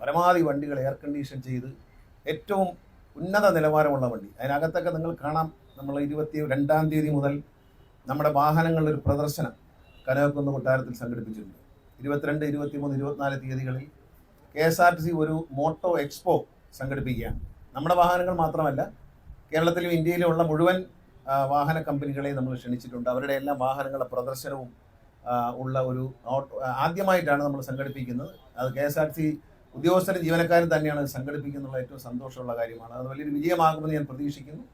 പരമാവധി വണ്ടികൾ air condition ചെയ്ത് ഏറ്റവും ഉന്നത നിലവാരമുള്ള വണ്ടി. അതിനകത്തൊക്കെ നിങ്ങൾ കാണാം നമ്മൾ ഇരുപത്തി രണ്ടാം തീയതി മുതൽ നമ്മുടെ വാഹനങ്ങളുടെ ഒരു പ്രദർശനം കനകക്കുന്ന് കൊട്ടാരത്തിൽ സംഘടിപ്പിച്ചിട്ടുണ്ട്. ഇരുപത്തിരണ്ട് ഇരുപത്തിമൂന്ന് ഇരുപത്തിനാല് തീയതികളിൽ K S R T C ഒരു മോട്ടോ എക്സ്പോ സംഘടിപ്പിക്കുകയാണ്. നമ്മുടെ വാഹനങ്ങൾ മാത്രമല്ല കേരളത്തിലും ഇന്ത്യയിലുമുള്ള മുഴുവൻ വാഹന കമ്പനികളെ നമ്മൾ ക്ഷണിച്ചിട്ടുണ്ട്. അവരുടെ എല്ലാം വാഹനങ്ങളുടെ പ്രദർശനവും ഉള്ള ഒരു ആദ്യമായിട്ടാണ് നമ്മൾ സംഘടിപ്പിക്കുന്നത്. അത് K S R T C ഉദ്യോഗസ്ഥരും ജീവനക്കാരും തന്നെയാണ് സംഘടിപ്പിക്കുന്നുള്ള ഏറ്റവും സന്തോഷമുള്ള കാര്യമാണ്. അത് വലിയൊരു വിജയമാകുമെന്ന് ഞാൻ പ്രതീക്ഷിക്കുന്നു.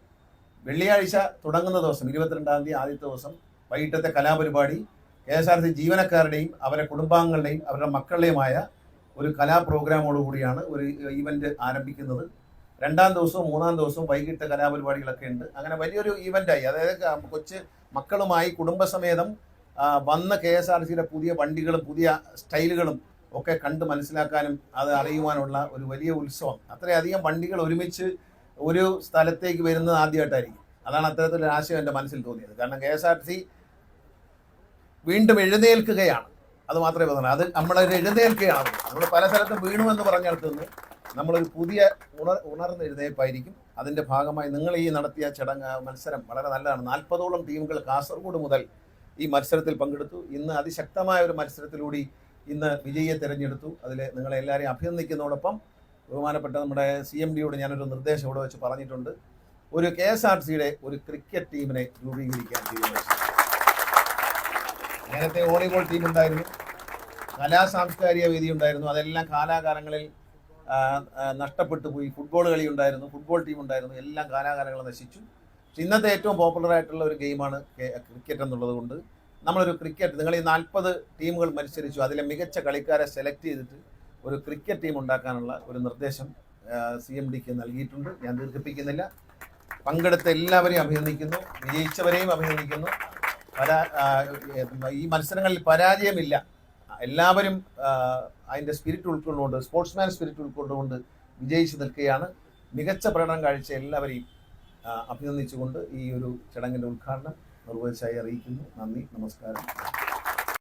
വെള്ളിയാഴ്ച തുടങ്ങുന്ന ദിവസം ഇരുപത്തിരണ്ടാം തീയതി ആദ്യത്തെ ദിവസം വൈകിട്ടത്തെ കലാപരിപാടി കെ എസ് ആർ സി ജീവനക്കാരുടെയും അവരുടെ കുടുംബാംഗങ്ങളുടെയും അവരുടെ മക്കളുടെയുമായ ഒരു കലാ പ്രോഗ്രാമോടുകൂടിയാണ് ഒരു ഈവന്റ് ആരംഭിക്കുന്നത്. രണ്ടാം ദിവസവും മൂന്നാം ദിവസവും വൈകിട്ട് കലാപരിപാടികളൊക്കെ ഉണ്ട്. അങ്ങനെ വലിയൊരു ഈവന്റായി അതായത് കൊച്ച് മക്കളുമായി കുടുംബസമേതം വന്ന് കെ എസ് ആർ സിയുടെ പുതിയ വണ്ടികളും പുതിയ സ്റ്റൈലുകളും ഒക്കെ കണ്ട് മനസ്സിലാക്കാനും അത് അറിയുവാനുള്ള ഒരു വലിയ ഉത്സവം. അത്രയധികം വണ്ടികൾ ഒരുമിച്ച് ഒരു സ്ഥലത്തേക്ക് വരുന്നത് ആദ്യമായിട്ടായിരിക്കും. അതാണ് അത്തരത്തിലൊരു ആശയം എന്റെ മനസ്സിൽ തോന്നിയത്. കാരണം കെ എസ് ആർ സി വീണ്ടും എഴുന്നേൽക്കുകയാണ്. അത് മാത്രമേ പറഞ്ഞു അത് നമ്മളൊരു എഴുന്നേൽക്കുകയാണ്. നമ്മൾ പല സ്ഥലത്തും വീണു എന്ന് പറഞ്ഞിടത്തുനിന്ന് നമ്മളൊരു പുതിയ ഉണർ ഉണർന്ന് എഴുന്നേൽപ്പായിരിക്കും അതിന്റെ ഭാഗമായി നിങ്ങൾ ഈ നടത്തിയ ചടങ്ങ് മത്സരം വളരെ നല്ലതാണ്. നാൽപ്പതോളം ടീമുകൾ കാസർഗോഡ് മുതൽ ഈ മത്സരത്തിൽ പങ്കെടുത്തു. ഇന്ന് അതിശക്തമായ ഒരു മത്സരത്തിലൂടെ ഇന്ന് വിജയിയെ തിരഞ്ഞെടുത്തു. അതിൽ നിങ്ങളെ എല്ലാവരെയും അഭിനന്ദിക്കുന്നതോടൊപ്പം ബഹുമാനപ്പെട്ട നമ്മുടെ സി എം ഡിയോട് ഞാനൊരു നിർദ്ദേശം ഇവിടെ വെച്ച് പറഞ്ഞിട്ടുണ്ട്. ഒരു കെ എസ് ആർ സിയുടെ ഒരു ക്രിക്കറ്റ് ടീമിനെ രൂപീകരിക്കാൻ തീരുമാനിച്ചു. നേരത്തെ വോളിബോൾ ടീം ഉണ്ടായിരുന്നു. കലാ സാംസ്കാരിക വേദി ഉണ്ടായിരുന്നു. അതെല്ലാം കാലാകാലങ്ങളിൽ നഷ്ടപ്പെട്ടു പോയി. ഫുട്ബോൾ കളി ഉണ്ടായിരുന്നു. ഫുട്ബോൾ ടീം ഉണ്ടായിരുന്നു. എല്ലാം കാലാകാലങ്ങൾ നശിച്ചു. ഇന്നത്തെ ഏറ്റവും പോപ്പുലർ ആയിട്ടുള്ള ഒരു ഗെയിമാണ് ക്രിക്കറ്റ് എന്നുള്ളത് കൊണ്ട് നമ്മളൊരു ക്രിക്കറ്റ് നിങ്ങൾ ഈ നാൽപ്പത് ടീമുകൾ മത്സരിച്ചു അതിലെ മികച്ച കളിക്കാരെ സെലക്ട് ചെയ്തിട്ട് ഒരു ക്രിക്കറ്റ് ടീം ഉണ്ടാക്കാനുള്ള ഒരു നിർദ്ദേശം സി എം ഡിക്ക് നൽകിയിട്ടുണ്ട്. ഞാൻ ദീർഘിപ്പിക്കുന്നില്ല. പങ്കെടുത്ത എല്ലാവരെയും അഭിനന്ദിക്കുന്നു. വിജയിച്ചവരെയും അഭിനന്ദിക്കുന്നു. പരാ ഈ മത്സരങ്ങളിൽ പരാജയമില്ല. എല്ലാവരും അതിന്റെ സ്പിരിറ്റ് ഉൾക്കൊണ്ടുകൊണ്ട് സ്പോർട്സ്മാൻ സ്പിരിറ്റ് ഉൾക്കൊണ്ടുകൊണ്ട് വിജയിച്ചു നിൽക്കുകയാണ്. മികച്ച പ്രകടനം കാഴ്ച എല്ലാവരെയും അഭിനന്ദിച്ചുകൊണ്ട് ഈ ഒരു ചടങ്ങിന്റെ ഉദ്ഘാടനം. നിർവഹിച്ചായി അറിയിക്കുന്നു. നന്ദി നമസ്കാരം.